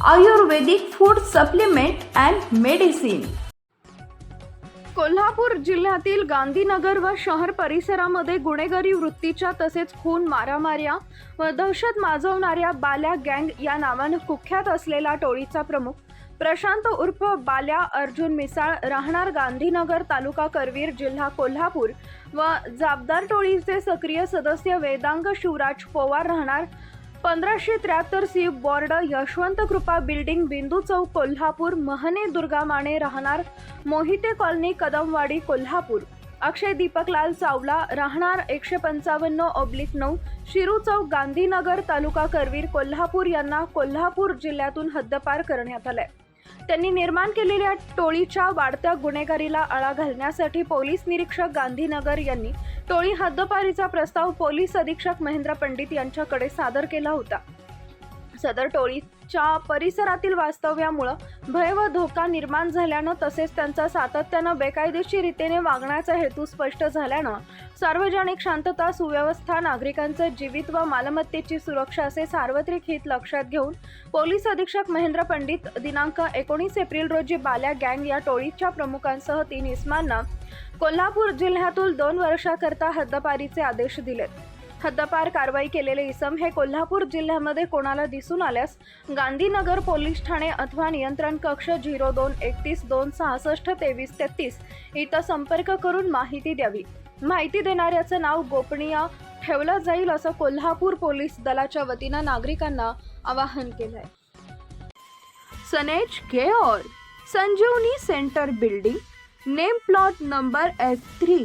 Ayurvedic food supplement and medicine. Kolhapur जिल्ह्यातील गांधीनगर व शहर परिसरामध्ये गुन्हेगारी वृत्तीच्या तसेच खून मारामाऱ्या व दहशत माजवणाऱ्या बाल्या गँग या नावानं कुख्यात असलेला टोळीचा प्रमुख प्रशांत उर्फ बाल्या अर्जुन मिसाळ राहणार गांधीनगर तालुका करवीर जिल्हा कोल्हापूर व जाबदार टोळीचे सक्रिय सदस्य वेदांग शिवराज पोवार राहणार पंधराशे त्र्याहत्तर सी बॉर्ड यशवंत कृपा बिल्डिंग बिंदू चौक कोल्हापूर महने दुर्गा माने राहणार मोहिते कॉलनी कदमवाडी कोल्हापूर. अक्षय दीपकलाल चावला राहणार एकशे पंचावन्न ऑब्लिक नऊ. शिरू चौक गांधीनगर तालुका करवीर कोल्हापूर यांना कोल्हापूर जिल्ह्यातून हद्दपार करण्यात आलाय. त्यांनी निर्माण केलेल्या टोळीच्या वाढत्या गुन्हेगारीला आळा घालण्यासाठी पोलीस निरीक्षक गांधीनगर यांनी टोळी हद्दपारीचा प्रस्ताव पोलीस अधीक्षक महेंद्र पंडित यांच्याकडे सादर केला होता. सदर टोळीच्या परिसरातील वास्तव्यामुळं भय व धोका निर्माण झाल्यानं तसेच त्यांचा सातत्यानं बेकायदेशीर रीतीने वागण्याचा हेतू स्पष्ट झाल्यानं सार्वजनिक शांतता सुव्यवस्था नागरिकांचं जीवित व मालमत्तेची सुरक्षा असे सार्वत्रिक हित लक्षात घेऊन पोलीस अधीक्षक महेंद्र पंडित दिनांक एकोणीस एप्रिल रोजी बाल्या गँग या टोळीच्या प्रमुखांसह तीन इस्मांना कोल्हापूर जिल्ह्यातून दोन वर्षाकरता हद्दपारीचे आदेश दिलेत. हद्दपार कारवाई केलेले इसम हे कोल्हापूर जिल्ह्यामध्ये कोणाला दिसून आल्यास गांधीनगर पोलीस ठाणे अथवा नियंत्रण कक्ष झिरो दोन एकतीस दोन सहासष्ट तेवीस तेहतीस इथं संपर्क करून माहिती द्यावी. माहिती देणाऱ्याचं नाव गोपनीय ठेवलं जाईल असं कोल्हापूर पोलीस दलाच्या वतीनं नागरिकांना आवाहन केलंय. सनेज care Sanjeevani center building name plot number S three.